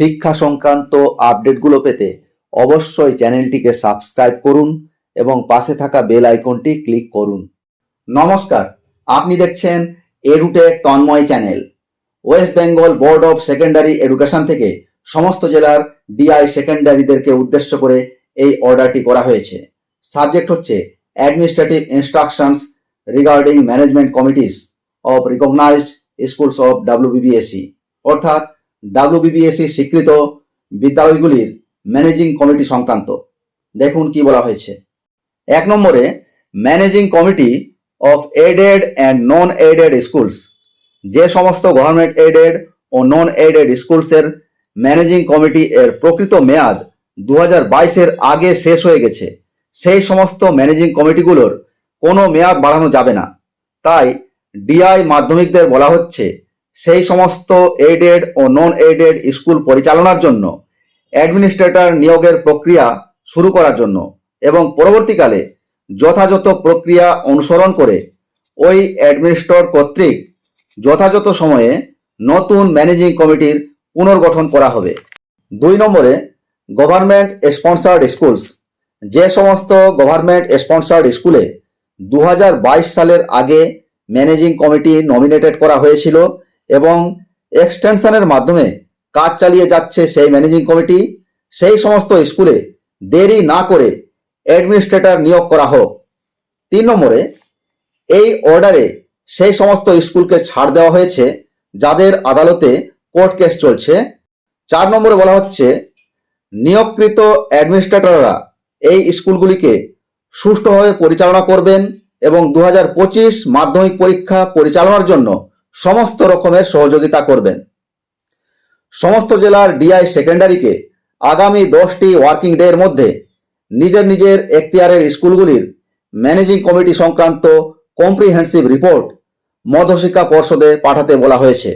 শিক্ষা সংক্রান্ত আপডেটগুলো পেতে অবশ্যই চ্যানেলটিকে সাবস্ক্রাইব করুন এবং পাশে থাকা বেল আইকনটি ক্লিক করুন। নমস্কার, আপনি দেখছেন Edutech Tanmoy channel. West Bengal Board of Secondary Education থেকে সমস্ত জেলার ডিআই সেকেন্ডারিদেরকে উদ্দেশ্য করে এই অর্ডারটি করা হয়েছে। সাবজেক্ট হচ্ছে administrative instructions regarding management committees of recognised schools of WBBSE অর্থাৎ ডাব্লিউবিবিএসি স্বীকৃত বিদ্যালয়গুলির ম্যানেজিং কমিটি সংক্রান্ত। দেখুন কি বলা হয়েছে। এক নম্বরে, managing committee of aided and non aided schools. যে সমস্ত গভর্নমেন্ট এডেড ও নন এডেড স্কুলসের ম্যানেজিং কমিটি এর প্রকৃত মেয়াদ দু হাজার আগে শেষ হয়ে গেছে, সেই সমস্ত ম্যানেজিং কমিটিগুলোর কোনো মেয়াদ বাড়ানো যাবে না। তাই, ডিআই মাধ্যমিকদের বলা হচ্ছে সেই সমস্ত এইডেড ও নন এইডেড স্কুল পরিচালনার জন্য অ্যাডমিনিস্ট্রেটর নিয়োগের প্রক্রিয়া শুরু করার জন্য এবং পরবর্তীকালে যথাযথ প্রক্রিয়া অনুসরণ করে ওই অ্যাডমিনিস্ট্রেটর কর্তৃক যথাযথ সময়ে নতুন ম্যানেজিং কমিটির পুনর্গঠন করা হবে। দুই নম্বরে গভর্নমেন্ট স্পন্সার্ড স্কুলস যে সমস্ত গভর্নমেন্ট স্পন্সার্ড স্কুলে দু হাজার বাইশ সালের আগে ম্যানেজিং কমিটি নমিনেটেড করা হয়েছিল এবং এক্সটেনশনের মাধ্যমে কাজ চালিয়ে যাচ্ছে সেই ম্যানেজিং কমিটি। সেই সমস্ত স্কুলে দেরি না করে অ্যাডমিনিস্ট্রেটর নিয়োগ করা হোক। তিন নম্বরে, এই অর্ডারে সেই সমস্ত স্কুলকে ছাড় দেওয়া হয়েছে, যাদের আদালতে কোর্ট কেস চলছে। চার নম্বরে বলা হচ্ছে, নিয়োগকৃত অ্যাডমিনিস্ট্রেটররা এই স্কুলগুলিকে সুষ্ঠুভাবে পরিচালনা করবেন এবং দু হাজার পঁচিশ মাধ্যমিক পরীক্ষা পরিচালনার জন্য সমস্ত রকমের সহযোগিতা করবেন। সমস্ত জেলার ডিআই সেকেন্ডারিকে আগামী দশটি ওয়ার্কিং ডে এর মধ্যে নিজের নিজের এখতিয়ারের স্কুলগুলির ম্যানেজিং কমিটি সংক্রান্ত কম্প্রিহেন্সিভ রিপোর্ট মধ্যশিক্ষা পর্ষদে পাঠাতে বলা হয়েছে।